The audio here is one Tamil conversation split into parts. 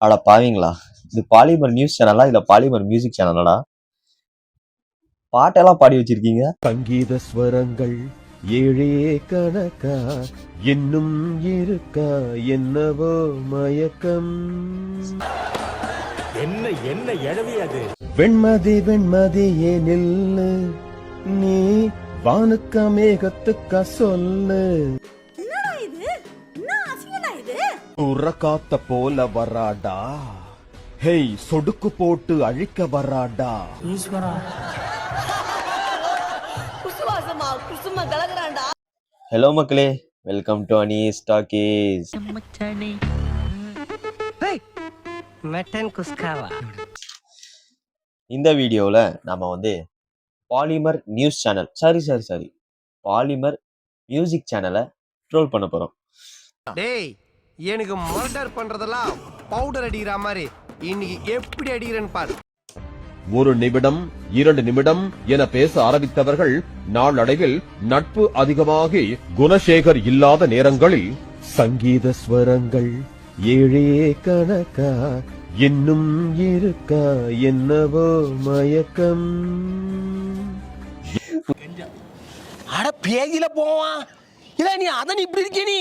அட பாவீங்களா? இது பாலிமர் நியூஸ் சேனலா? இல்ல பாலிமர் மியூசிக் சேனலடா? பாட்டெல்லாம் பாடி வச்சிருக்கீங்க? சங்கீத ஸ்வரங்கள் ஏழே கணக்கா? இன்னும் இருக்கா? என்னவோ மயக்கம்? என்ன என்ன எழவி அது? வெண்மதி வெண்மதியே நில்லு. நீ வானுக்க மேகத்துக்கா சொல்லு. உரக்காத்த போல வராடா. ஹெய் சொடுக்கு போட்டு அழிக்க வராடா. ஹலோ மக்களே வெல்கம் டு அனி ஸ்டாக்கீஸ் மச்சானே ஹேய் மெட்டன் இந்த வீடியோவில் நம்ம வந்து Polimer news channel sorry sorry sorry Polimer music சேனலை ட்ரோல் பண்ண போகிறோம் டேய் எனக்கு மர்டர் பண்றதெல்லாம் பவுடர் அடிக்கிற மாதிரி. இன்னைக்கு எப்படி அடிக்கிறேன்னு பாரு. ஒரு நிமிடம் இரண்டு நிமிடம் என பேச ஆரம்பித்தவர்கள் நாளடைவில் நட்பு அதிகமாகி குணசேகர் இல்லாத நேரங்களில் சங்கீத ஸ்வரங்கள் ஏழே கணக்கா இன்னும் இருக்கா என்னவோ மயக்கம்? அட பேஜில போவான். இல்ல நீ அதான் இப்படி இருக்க நீ?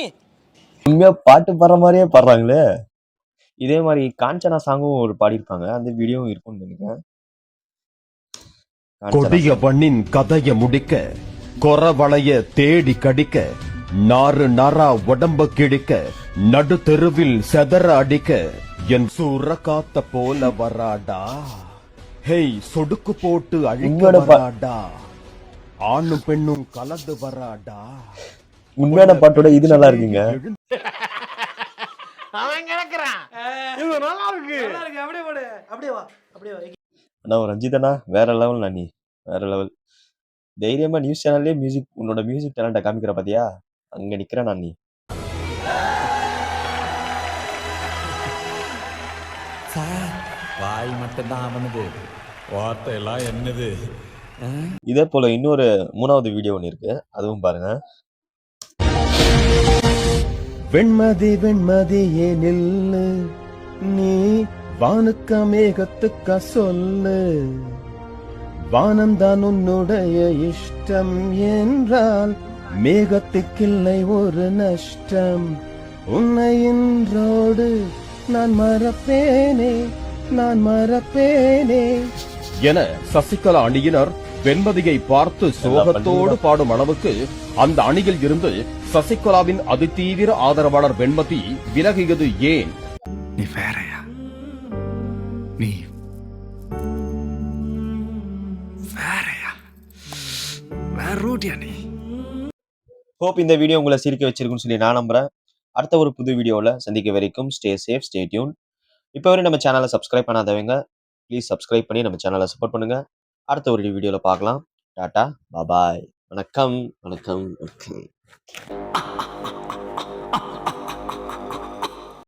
உண்மையா பாட்டு பாடுற மாதிரியே பாடுறாங்களே. இதே மாதிரி காஞ்சனா சாங்கும் ஒரு பாடியிருப்பாங்க. அந்த வீடியோவும் இருக்கும்னு நினைக்கிறேன். கொடிய பண்ணின் கதைய முடிக்க கொரவளைய தேடி கடிக்க நாறு நரா உடம்ப கிழிக்க நடு தெருவில் செதற அடிக்க என் சூற காத்த போல வராடா. ஹேய் சொடுக்கு போட்டு அழிக்க வராடா. ஆணும் பெண்ணும் கலந்து வராடா. உண்மையான பாட்டோட இது நல்லா இருக்குங்க. அவன் கிடக்குறான். இது நல்லா இருக்கு. அண்ணா ரஞ்சிதண்ணா வேற லெவல் நீ. வேற லெவல் தைரியமா நியூஸ் சேனல்லே மியூசிக் உன்னோட மியூசிக் டேலண்ட்டை காமிக்கிற பாத்தியா? அங்க நிக்கிறேன் நான் நீ. வாய் மட்டும்தான் அவனது வார்த்தை எல்லாம் என்னது இதே போல இன்னொரு மூணாவது வீடியோ ஒன்று இருக்கு. அதுவும் பாருங்க. வெண்மதி வெண்மதியே நில்லு. நீ வானுக்க மேகத்துக்க சொல்லு. வானம்தான் உன்னுடைய இஷ்டம் என்றால் மேகத்துக்கில்லை ஒரு நஷ்டம். உன்னை இன்றோடு நான் மறப்பேனே நான் மறப்பேனே. என சசிகலா அணியினர் வெண்மதியை பார்த்து சோகத்தோடு பாடும் அளவுக்கு அந்த அணியில் இருந்து சசிகலாவின் அதிதீவிர ஆதரவாளர் வெண்மதி விலகியது ஏன்? நீ வேறயா? நீ வேறயா? வேற ரூட்டியா நீ? ஹோப் இந்த வீடியோ உங்களை சிரிக்க வச்சிருக்குன்னு சொல்லி நான் நம்புறேன். அடுத்த ஒரு புது வீடியோவில் சந்திக்க வரைக்கும் ஸ்டே சேஃப் ஸ்டே டியூன் இப்போ வரை நம்ம சேனலை சப்ஸ்கிரைப் பண்ணாதவங்க ப்ளீஸ் சப்ஸ்கிரைப் பண்ணி நம்ம சேனலை சப்போர்ட் பண்ணுங்க. அடுத்த ஒரு வீடியோவில் பார்க்கலாம். டாட்டா பாபாய் வணக்கம் வணக்கம் வணக்கம்.